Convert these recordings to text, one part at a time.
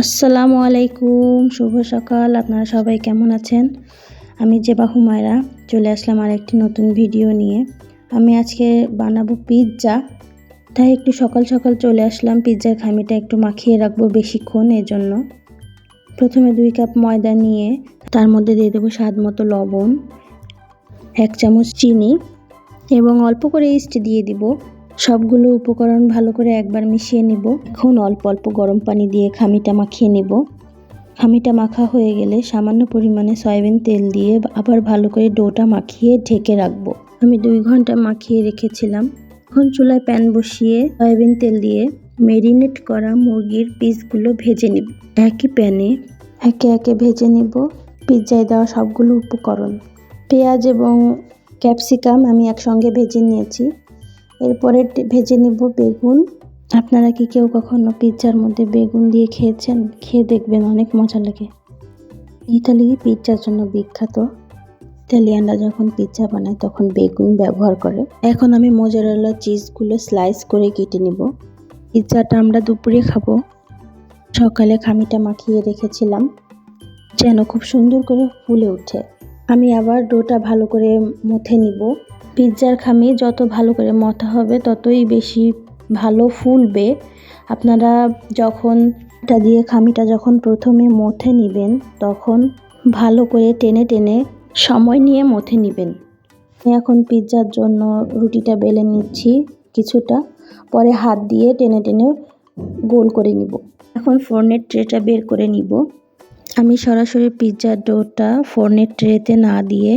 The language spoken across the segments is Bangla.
আসসালামু আলাইকুম, শুভ সকাল। আপনারা সবাই কেমন আছেন? আমি জেবা হুমায়রা চলে আসলাম আর একটি নতুন ভিডিও নিয়ে। আমি আজকে বানাবো পিৎজা। তাই একটু সকাল সকাল চলে আসলাম। পিৎজার খামিটা একটু মাখিয়ে রাখব বেশিক্ষণ এজন্য। প্রথমে দুই কাপ ময়দা নিয়ে তার মধ্যে দিয়ে দেবো স্বাদ মতো লবণ, এক চামচ চিনি এবং অল্প করে ইস্ট দিয়ে দিব। সবগুলো উপকরণ ভালো করে একবার মিশিয়ে নিব। এখন অল্প অল্প গরম পানি দিয়ে খামিটা মাখিয়ে নেব। খামিটা মাখা হয়ে গেলে সামান্য পরিমাণে সয়াবিন তেল দিয়ে আবার ভালো করে ডোটা মাখিয়ে ঢেকে রাখব। আমি দুই ঘণ্টা মাখিয়ে রেখেছিলাম। এখন চুলায় প্যান বসিয়ে সয়াবিন তেল দিয়ে মেরিনেট করা মুরগির পিসগুলো ভেজে নিব। একই প্যানে একে একে ভেজে নিব। পিৎজায় দেওয়া সবগুলো উপকরণ। পেঁয়াজ এবং ক্যাপসিকাম আমি একসঙ্গে ভেজে নিয়েছি। এরপরে ভেজে নিব বেগুন। আপনারা কি কেউ কখনো পিৎজার মধ্যে বেগুন দিয়ে খেয়েছেন? খেয়ে দেখবেন, অনেক মজা লাগে। ইতালি পিৎজার জন্য বিখ্যাত। ইতালিয়ানরা যখন পিৎজা বানায়, তখন বেগুন ব্যবহার করে। এখন আমি মোজারেলা চিজগুলো স্লাইস করে কেটে নিব। পিৎজাটা আমরা দুপুরে খাব। সকালে খামিটা মাখিয়ে রেখেছিলাম, যেন খুব সুন্দর করে ফুলে ওঠে। আমি আবার ডোটা ভালো করে মথে নিব। পিৎজার খামি যত ভালো করে মথা হবে, ততই বেশি ভালো ফুলবে। আপনারা যখন এটা দিয়ে খামিটা যখন প্রথমে মথে নেবেন, তখন ভালো করে টেনে টেনে সময় নিয়ে মথে নেবেন। এখন পিৎজার জন্য রুটিটা বেলে নিচ্ছি কিছুটা, পরে হাত দিয়ে টেনে টেনে গোল করে নিব। এখন ফোরনের ট্রেটা বের করে নিব। আমি সরাসরি পিৎজার ডোটা ফোরনের ট্রেতে না দিয়ে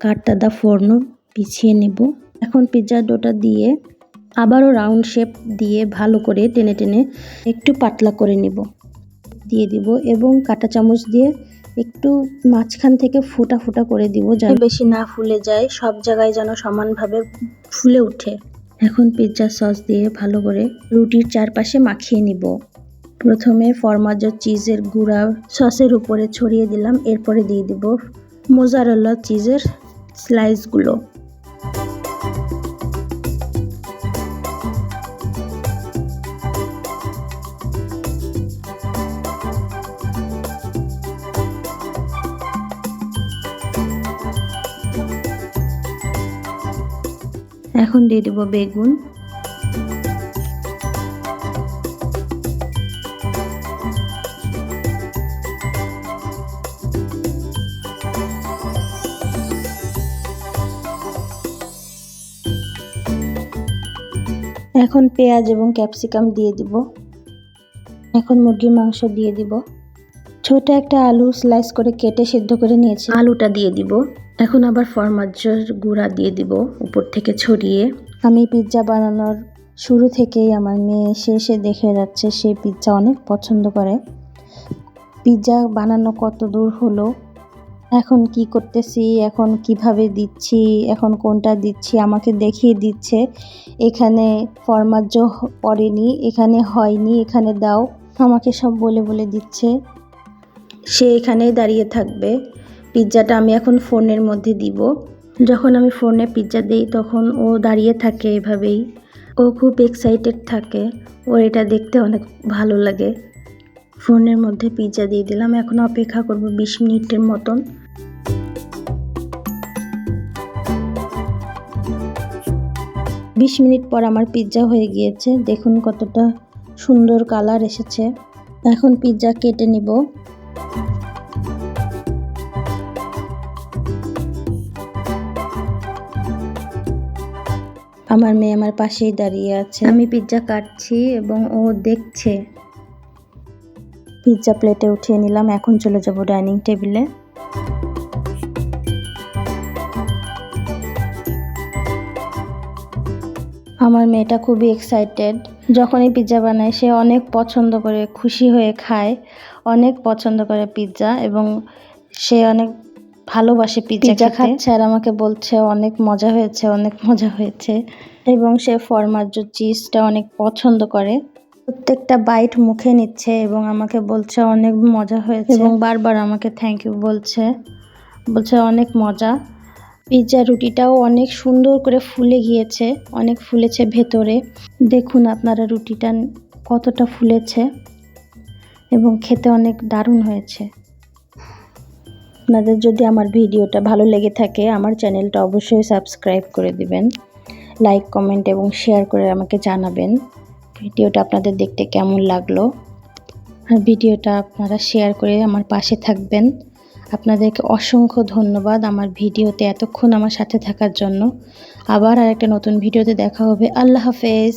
কাঠদাদা ফোর্ন পিছিয়ে নেব। এখন পিৎজার ডোটা দিয়ে আবারও রাউন্ড শেপ দিয়ে ভালো করে টেনে টেনে একটু পাতলা করে নেব। দিয়ে দিব এবং কাঁটা চামচ দিয়ে একটু মাঝখান থেকে ফুটা ফুটা করে দিব যেন বেশি না ফুলে যায় সব জায়গায় যেন সমানভাবে ফুলে ওঠে। এখন পিৎজা সস দিয়ে ভালো করে রুটির চারপাশে মাখিয়ে নিব। প্রথমে ফরমাজো চিজের গুঁড়া সসের উপরে ছড়িয়ে দিলাম এরপরে দিয়ে দিব মোজারেলা চিজের স্লাইসগুলো এখন দিয়ে দেব বেগুন। এখন পেঁয়াজ এবং ক্যাপসিকাম দিয়ে দিব। এখন মুরগির মাংস দিয়ে দিব। ছোট একটা আলু স্লাইস করে কেটে সিদ্ধ করে নিয়েছি। আলুটা দিয়ে দিব। এখন আবার ফরমাজ্জর গুঁড়া দিয়ে দিব উপর থেকে ছড়িয়ে। আমি পিৎজা বানানোর শুরু থেকেই আমার মেয়ে এসে এসে দেখে যাচ্ছে সে পিৎজা অনেক পছন্দ করে। পিৎজা বানানো কত দূর হলো? এখন কি করতেছি? এখন কীভাবে দিচ্ছি? এখন কোনটা দিচ্ছি? আমাকে দেখিয়ে দিচ্ছে। এখানে ফরমাজ্য পড়েনি এখানে হয়নি এখানে দাও। আমাকে সব বলে বলে দিচ্ছে। সে এখানেই দাঁড়িয়ে থাকবে। পিৎজাটা আমি এখন ফোনের মধ্যে দিব। যখন আমি ফোনে পিৎজা দিই, তখন ও দাঁড়িয়ে থাকে এভাবেই। ও খুব এক্সাইটেড থাকে। ওর এটা দেখতে অনেক ভালো লাগে। ফোনের মধ্যে পিৎজা দিয়ে দিলাম। এখন অপেক্ষা করব বিশ মিনিটের মতন। বিশ মিনিট পর আমার পিৎজা হয়ে গিয়েছে। দেখুন কতটা সুন্দর কালার এসেছে। এখন পিৎজা কেটে নিব। আমার মেয়ে আমার পাশেই দাঁড়িয়ে আছে। আমি পিৎজা কাটছি এবং ও দেখছে। পিৎজা প্লেটে উঠিয়ে নিলাম এখন চলে যাব ডাইনিং টেবিলে আমার মেয়েটা খুবই এক্সাইটেড যখনই পিৎজা বানায় সে অনেক পছন্দ করে খুশি হয়ে খায়। অনেক পছন্দ করে পিৎজা এবং সে অনেক ভালোবাসে পিৎজা খাচ্ছে আর আমাকে বলছে অনেক মজা হয়েছে অনেক মজা হয়েছে। এবং সে ফরমাজ্জো চিজটা অনেক পছন্দ করে। প্রত্যেকটা বাইট মুখে নিচ্ছে এবং আমাকে বলছে অনেক মজা হয়েছে। এবং বারবার আমাকে থ্যাংক ইউ বলছে। বলছে অনেক মজা। পিৎজা রুটিটাও অনেক সুন্দর করে ফুলে গিয়েছে, অনেক ফুলেছে ভেতরে। দেখুন আপনারা রুটিটা কতটা ফুলেছে এবং খেতে অনেক দারুণ হয়েছে। আপনাদের যদি আমার ভিডিওটা ভালো লেগে থাকে, আমার চ্যানেলটা অবশ্যই সাবস্ক্রাইব করে দিবেন। লাইক, কমেন্ট এবং শেয়ার করে আমাকে জানাবেন ভিডিওটা আপনাদের দেখতে কেমন লাগল। আর ভিডিওটা আপনারা শেয়ার করে আমার পাশে থাকবেন। আপনাদেরকে অসংখ্য ধন্যবাদ আমার ভিডিওতে এতক্ষণ আমার সাথে থাকার জন্য। আবার আর একটা নতুন ভিডিওতে দেখা হবে। আল্লাহ হাফেজ।